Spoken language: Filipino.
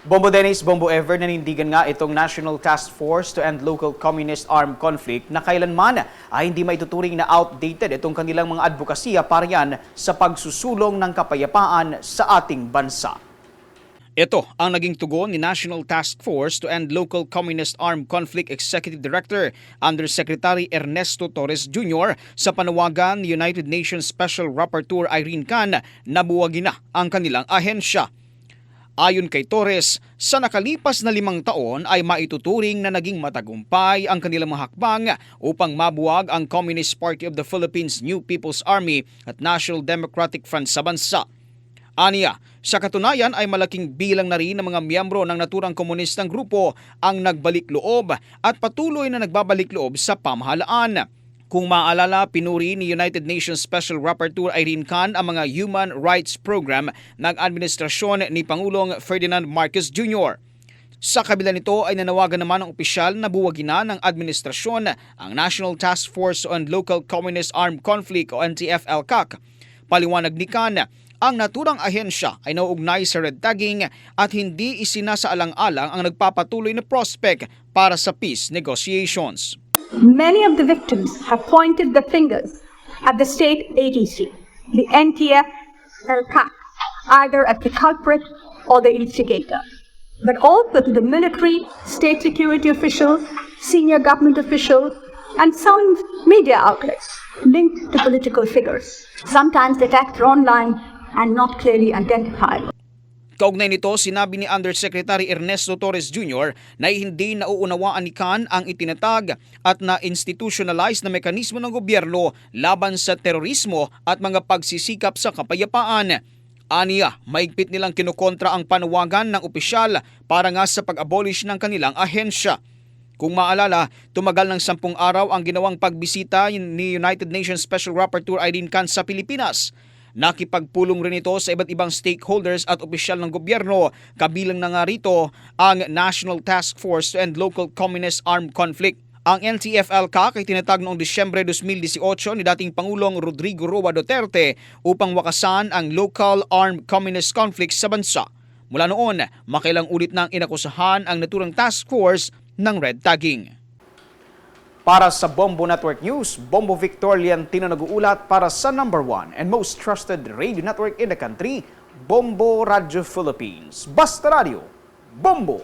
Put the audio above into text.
Bombo Dennis, Bombo Ever, nanindigan nga itong National Task Force to End Local Communist Armed Conflict na kailanman ay hindi maituturing na outdated itong kanilang mga advokasya para yan sa pagsusulong ng kapayapaan sa ating bansa. Ito ang naging tugon ni National Task Force to End Local Communist Armed Conflict Executive Director Undersecretary Ernesto Torres Jr. sa panawagan ni United Nations Special Rapporteur Irene Khan na buwagin na ang kanilang ahensya. Ayon kay Torres, sa nakalipas na limang taon ay maituturing na naging matagumpay ang kanilang mga hakbang upang mabuwag ang Communist Party of the Philippines New People's Army at National Democratic Front sa bansa. Aniya, sa katunayan ay malaking bilang na rin ng mga miyembro ng naturang komunistang grupo ang nagbalik loob at patuloy na nagbabalik loob sa pamahalaan. Kung maalala, pinuri ni United Nations Special Rapporteur Irene Khan ang mga human rights program ng administrasyon ni Pangulong Ferdinand Marcos Jr. Sa kabila nito ay nanawagan naman ng opisyal na buwagin ng administrasyon ang National Task Force on Local Communist Armed Conflict o NTF-ELCAC. Paliwanag ni Khan, ang naturang ahensya ay nauugnay sa red tagging at hindi isinasaalang-alang ang nagpapatuloy na prospect para sa peace negotiations. Many of the victims have pointed the fingers at the state agency, the NTF or either at the culprit or the instigator, but also to the military, state security officials, senior government officials, and some media outlets linked to political figures. Sometimes the attacks are online and not clearly identifiable. Kaugnay nito, sinabi ni Undersecretary Ernesto Torres Jr. na hindi nauunawaan ni Khan ang itinatag at na-institutionalize na mekanismo ng gobyerno laban sa terorismo at mga pagsisikap sa kapayapaan. Aniya, maigpit nilang kinukontra ang panawagan ng opisyal para nga sa pag-abolish ng kanilang ahensya. Kung maalala, tumagal ng sampung araw ang ginawang pagbisita ni United Nations Special Rapporteur Irene Khan sa Pilipinas. Nakipagpulong rin ito sa iba't ibang stakeholders at opisyal ng gobyerno, kabilang na nga rito ang National Task Force to End Local Communist Armed Conflict. Ang NTF-ELCAC ay tinatag noong Disyembre 2018 ni dating Pangulong Rodrigo Roa Duterte upang wakasan ang local armed communist conflict sa bansa. Mula noon, makailang ulit nang inakusahan ang naturang task force ng red tagging. Para sa Bombo Network News, Bombo Victorian Tino nag-uulat para sa number one and most trusted radio network in the country, Bombo Radio Philippines. Basta Radio, Bombo